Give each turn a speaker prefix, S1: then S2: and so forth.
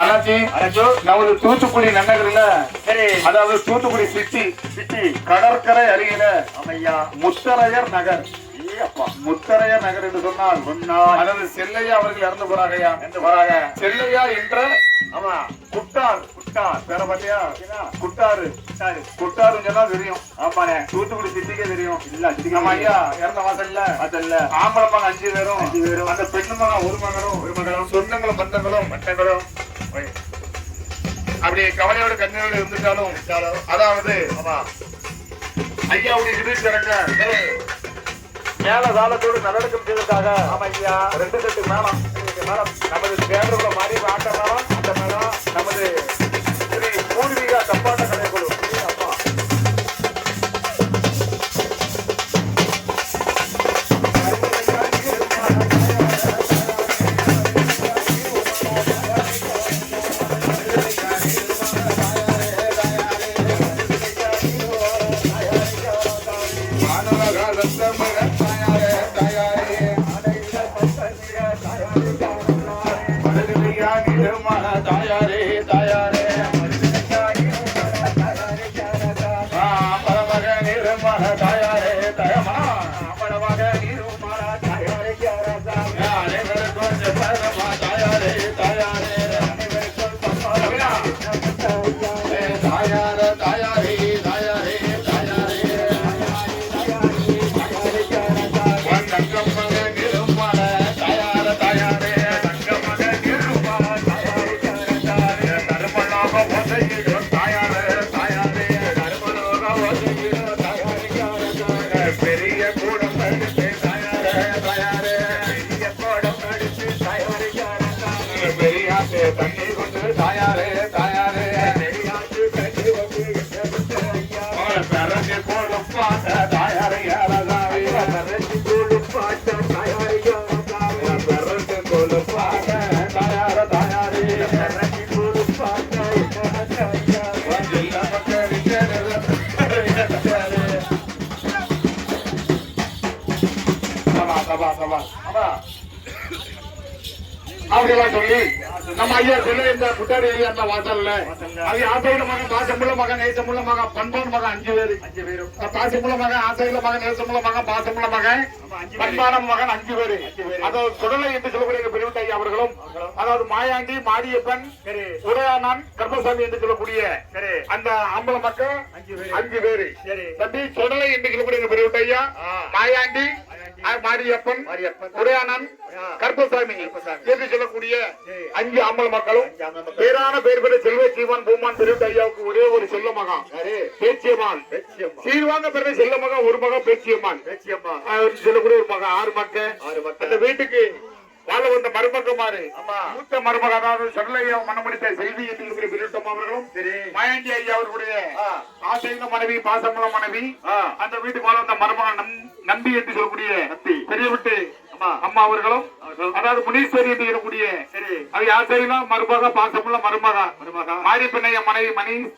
S1: அண்ணாச்சி நமது தூத்துக்குடி நன்னகர்ல
S2: சரி.
S1: அதாவது தூத்துக்குடி சிட்டி
S2: சிட்டி
S1: கடற்கரை அருகில
S2: அம்மையா
S1: முத்தரையர் நகர். முத்தரையர் நகர் என்று சொன்னால் அதாவது செல்லையா அவர்கள் இறந்து போறாங்க. ஐயா இறந்து போறாங்க. செல்லையா என்ற
S2: ஆமா.
S1: குட்டார்
S2: குட்டார்.
S1: பேர பாத்தியா? குட்டாரு. குட்டாருன்னு சொன்னா தெரியும்.
S2: ஆமாண்ணே.
S1: தூத்துக்குடி சிட்டிக்கே தெரியும்.
S2: இல்ல
S1: நம்ம ஐயா இறந்த வாசல்ல.
S2: அதல்ல
S1: ஆம்பளை மகன் அஞ்சு பேரும்
S2: அஞ்சு பேரும்.
S1: அந்த பெண்ணு மகன் ஒரு மகனும் ஒரு மகனும். சொந்தங்களும் பந்தங்களும். மட்டங்களும் அப்படி கவலையோட கண்ணீரோடு இருந்துட்டாலும் அதாவது
S2: ஆமா.
S1: ஐயாவுடைய இறுதி சடங்க மேல சாலத்தோடு நல்லடக்கம் செய்வதற்காக
S2: ஆமையா
S1: ரெண்டு செட்டு இன்னைக்கு மேளம் நமது தேர்தல மாறி ஆட்ட மேளம் அந்த மேளம் நமது I Yeah, yeah, yeah. அப்படிலாம் சொல்லி நம்ம ஐயா சொல்லி இந்த ஏரியா அந்த வாசல்ல அது ஆசையில மகன் பாசமுள்ள மகன் நேசமுள்ள மகன் பண்பான மகன் அஞ்சு பேரு.
S2: அஞ்சு பேரும்
S1: பாசமுள்ள மகன் ஆசையில மகன் நேசமுள்ள மகன் பாசமுள்ள மகன்
S2: பேரு.
S1: பண்பான மகன் அஞ்சு பேரு.
S2: பேரு.
S1: அதாவது சுடலை என்று சொல்லக்கூடிய பெரியவட்ட ஐயா அவர்களும் அதாவது மாயாண்டி மாரியப்பன்
S2: சரி.
S1: உதயானன் கர்மசாமி என்று சொல்லக்கூடிய அந்த ஆம்பள மக்கள்
S2: அஞ்சு பேரு.
S1: பேரு. தம்பி சுடலை என்று சொல்லக்கூடிய பெரியவட்ட ஐயா. மாயாண்டி மாரியப்பன்
S2: ஆ.
S1: கர்ப்பசாமி. என்று சொல்லக்கூடிய. அஞ்சு ஆம்பள மக்களும். பேரான பேர் பெற்ற செல்வ சீமான் பூமான் பெருவிட்ட ஐயாவுக்கு ஒரே ஒரு செல்ல மகன். பேச்சியம்மான்
S2: பேச்சியம்மா
S1: சீர்வாங்க பிறந்த செல்ல மகன் ஒரு மகன் பேச்சியம்மான் சொல்லக்கூடிய ஒரு மகன் ஆறு மக்கள்.
S2: ஆறு.
S1: அந்த வீட்டுக்கு வாழ வந்த மருமகமாறு மூத்த மருமக அதாவது சடலையா மனமுடித்த செல்வி என்று பெருவிட்டம் அவர்களும் மாயாண்டி ஐயா அவர்களுடைய
S2: ஆ.
S1: ஆசையில மனைவி பாசமுள்ள மனைவி அந்த வீட்டுக்கு வாழ வந்த மருமகன் நம்பி என்று சொல்லக்கூடிய
S2: நம்பி.
S1: பெரிய விட்டு
S2: ஆமா
S1: அம்மா
S2: அவர்களும்.
S1: அதாவது முனீஸ்வரி என்று சொல்லக்கூடிய
S2: சரி.
S1: அது யாசையில மருமக பாசமுள்ள மருமக.
S2: மருமகா.
S1: மாரி பின்னைய மனைவி மணி.